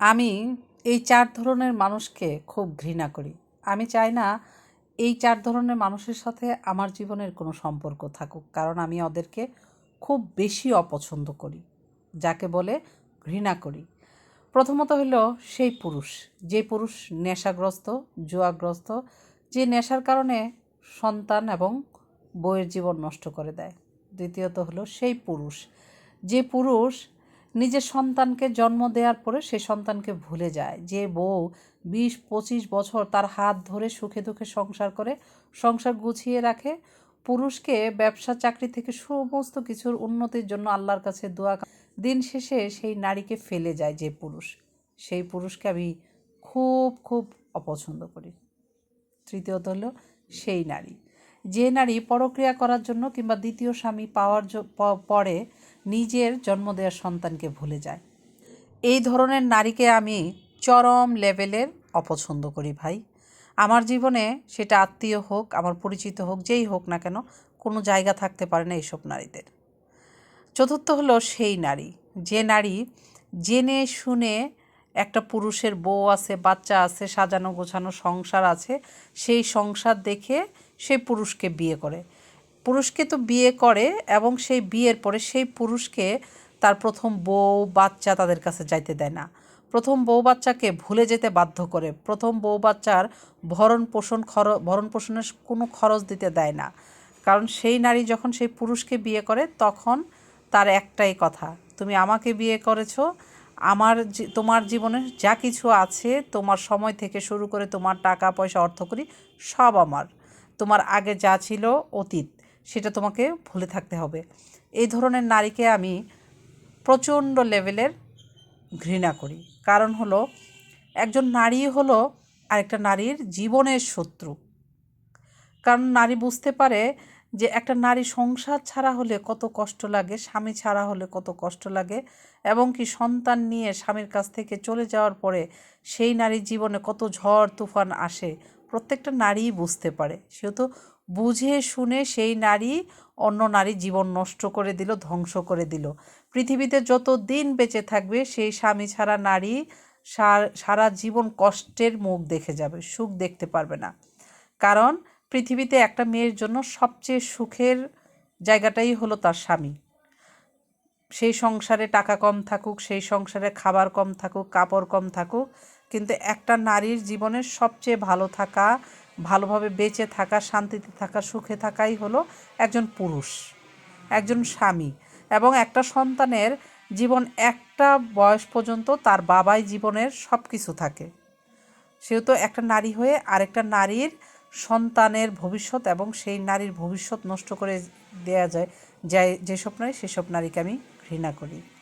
আমি এই চার ধরনের মানুষকে খুব ঘৃণা করি। আমি চাই না এই চার ধরনের মানুষের সাথে আমার জীবনের কোনো সম্পর্ক থাকুক, কারণ আমি ওদেরকে খুব বেশি অপছন্দ করি, যাকে বলে ঘৃণা করি। প্রথমত হলো সেই পুরুষ, যে পুরুষ নেশাগ্রস্ত, জুয়াগ্রস্ত, যে নেশার কারণে সন্তান এবং বইয়ের জীবন নষ্ট করে দেয়। দ্বিতীয়ত হলো সেই পুরুষ, যে পুরুষ নিজের সন্তানকে জন্ম দেওয়ার পরে সে সন্তানকে ভুলে যায়। যে বউ বিশ পঁচিশ বছর তার হাত ধরে সুখে দুঃখে সংসার করে, সংসার গুছিয়ে রাখে, পুরুষকে ব্যবসা, চাকরি থেকে সমস্ত কিছুর উন্নতির জন্য আল্লাহর কাছে দোয়া দিন শেষে সেই নারীকে ফেলে যায় যে পুরুষ। সেই পুরুষকে আমি খুব খুব অপছন্দ করি। তৃতীয়ত হলো সেই নারী। যে নারী পরক্রিয়া করার জন্য কিংবা দ্বিতীয় স্বামী পাওয়ার পরে নিজের জন্ম দেওয়ার সন্তানকে ভুলে যায়। এই ধরনের নারীকে আমি চরম লেভেলের অপছন্দ করি ভাই। আমার জীবনে সেটা আত্মীয় হোক, আমার পরিচিত হোক, যেই হোক না কেন, কোনো জায়গা থাকতে পারে না এইসব নারীদের। চতুর্থ হলো সেই নারী। যে নারী জেনে শুনে একটা পুরুষের বউ আছে, বাচ্চা আছে, সাজানো গোছানো সংসার আছে, সেই সংসার দেখে সেই পুরুষকে বিয়ে করে। পুরুষকে তো বিয়ে করে এবং সেই বিয়ের পরে সেই পুরুষকে তার প্রথম বউ, বাচ্চা তাদের কাছে যাইতে দেয় না। প্রথম বউ, বাচ্চাকে ভুলে যেতে বাধ্য করে। প্রথম বউ, বাচ্চার ভরণ পোষণ খর, ভরণ পোষণের কোনো খরচ দিতে দেয় না। কারণ সেই নারী যখন সেই পুরুষকে বিয়ে করে, তখন তার একটাই কথা, তুমি আমাকে বিয়ে করেছ, আমার তোমার জীবনে যা কিছু আছে, তোমার সময় থেকে শুরু করে তোমার টাকা, পয়সা অর্থ করি সব আমার। তোমার আগে যা ছিল অতীত। সেটা তোমাকে ভুলে থাকতে হবে। এই ধরনের নারীকে আমি প্রচণ্ড লেভেলের ঘৃণা করি। কারণ হলো, একজন নারী হলো আরেকটা নারীর জীবনের শত্রু। কারণ নারী বুঝতে পারে যে একটা নারী সংসার ছাড়া হলে কত কষ্ট লাগে, স্বামী ছাড়া হলে কত কষ্ট লাগে, এবং কি সন্তান নিয়ে স্বামীর কাছ থেকে চলে যাওয়ার পরে সেই নারীর জীবনে কত ঝড় তুফান আসে, প্রত্যেকটা নারীই বুঝতে পারে। সেহেতু বুঝে শুনে সেই নারী অন্য নারী জীবন নষ্ট করে দিল, ধ্বংস করে দিল। পৃথিবীতে যত দিন বেঁচে থাকবে, সেই স্বামী ছাড়া নারী সারা জীবন কষ্টের মুখ দেখে যাবে, সুখ দেখতে পারবে না। কারণ পৃথিবীতে একটা মেয়ের জন্য সবচেয়ে সুখের জায়গাটাই হলো তার স্বামী। সেই সংসারে টাকা কম থাকুক, সেই সংসারে খাবার কম থাকুক, কাপড় কম থাকুক কিন্তু একটা নারীর জীবনের সবচেয়ে ভালো থাকা, ভালোভাবে বেঁচে থাকা, শান্তিতে থাকা, সুখে থাকাই হলো একজন পুরুষ, একজন স্বামী এবং একটা সন্তানের জীবন একটা বয়স পর্যন্ত তার বাবাই জীবনের সব কিছু থাকে। সেহেতু একটা নারী হয়ে আরেকটা নারীর সন্তানের ভবিষ্যৎ এবং সেই নারীর ভবিষ্যৎ নষ্ট করে দেয়া যায় যায় যেসব নারী সেসব নারীকে আমি ঘৃণা করি।